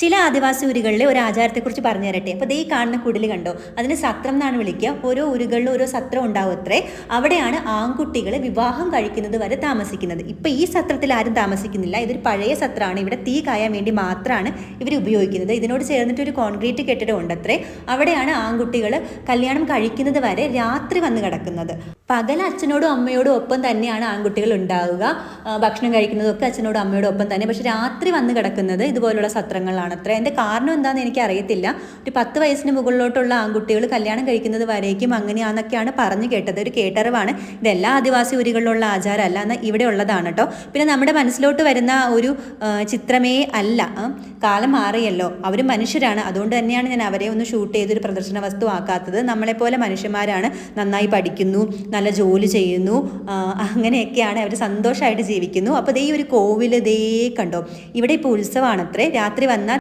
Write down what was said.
ചില ആദിവാസി ഊരുകളിലെ ഒരു ആചാരത്തെക്കുറിച്ച് പറഞ്ഞു തരട്ടെ. അപ്പോൾ ഈ കാണുന്ന കുടിൽ കണ്ടോ? അതിന് സത്രം എന്നാണ് വിളിക്കുക. ഓരോ ഊരുകളിലും ഓരോ സത്രം ഉണ്ടാവും അത്രേ അവിടെയാണ് ആൺകുട്ടികൾ വിവാഹം കഴിക്കുന്നത് വരെ താമസിക്കുന്നത്. ഇപ്പം ഈ സത്രത്തിൽ ആരും താമസിക്കുന്നില്ല. ഇതൊരു പഴയ സത്രമാണ്. ഇവിടെ തീ കായാൻ വേണ്ടി മാത്രമാണ് ഇവർ ഉപയോഗിക്കുന്നത്. ഇതിനോട് ചേർന്നിട്ട് ഒരു കോൺക്രീറ്റ് കെട്ടിടം ഉണ്ട് അത്രേ അവിടെയാണ് ആൺകുട്ടികൾ കല്യാണം കഴിക്കുന്നത് വരെ രാത്രി വന്ന് കിടക്കുന്നത്. പകൽ അച്ഛനോടും അമ്മയോടും ഒപ്പം തന്നെയാണ് ആൺകുട്ടികൾ ഉണ്ടാവുക. ഭക്ഷണം കഴിക്കുന്നതൊക്കെ അച്ഛനോടും അമ്മയോടും ഒപ്പം തന്നെ. പക്ഷേ രാത്രി വന്ന് കിടക്കുന്നത് ഇതുപോലുള്ള സത്രങ്ങളിലാണ് അത്ര എന്റെ കാരണം എന്താണെന്ന് എനിക്ക് അറിയത്തില്ല ഒരു പത്ത് വയസ്സിന് മുകളിലോട്ടുള്ള ആൺകുട്ടികൾ കല്യാണം കഴിക്കുന്നത് വരേക്കും അങ്ങനെയാണെന്നൊക്കെയാണ് പറഞ്ഞു കേട്ടത്. ഒരു കേട്ടറിവാണ്. ഇതെല്ലാ ആദിവാസി ഊരികളിലുള്ള ആചാരമല്ല എന്നാൽ ഇവിടെ ഉള്ളതാണ് കേട്ടോ. പിന്നെ നമ്മുടെ മനസ്സിലോട്ട് വരുന്ന ഒരു ചിത്രമേ അല്ല. കാലം മാറിയല്ലോ. അവർ മനുഷ്യരാണ്. അതുകൊണ്ട് തന്നെയാണ് ഞാൻ അവരെ ഒന്ന് ഷൂട്ട് ചെയ്തൊരു പ്രദർശന വസ്തു ആക്കാത്തത്. നമ്മളെപ്പോലെ മനുഷ്യന്മാരാണ്. നന്നായി പഠിക്കുന്നു നല്ല ജോലി ചെയ്യുന്നു അങ്ങനെയൊക്കെയാണ് അവർ സന്തോഷമായിട്ട് ജീവിക്കുന്നു. അപ്പോൾ ദേ ഒരു കോവിൽ ദേ കണ്ടോ? ഇവിടെ ഇപ്പോൾ ഉത്സവമാണത്രേ. രാത്രി വന്നാൽ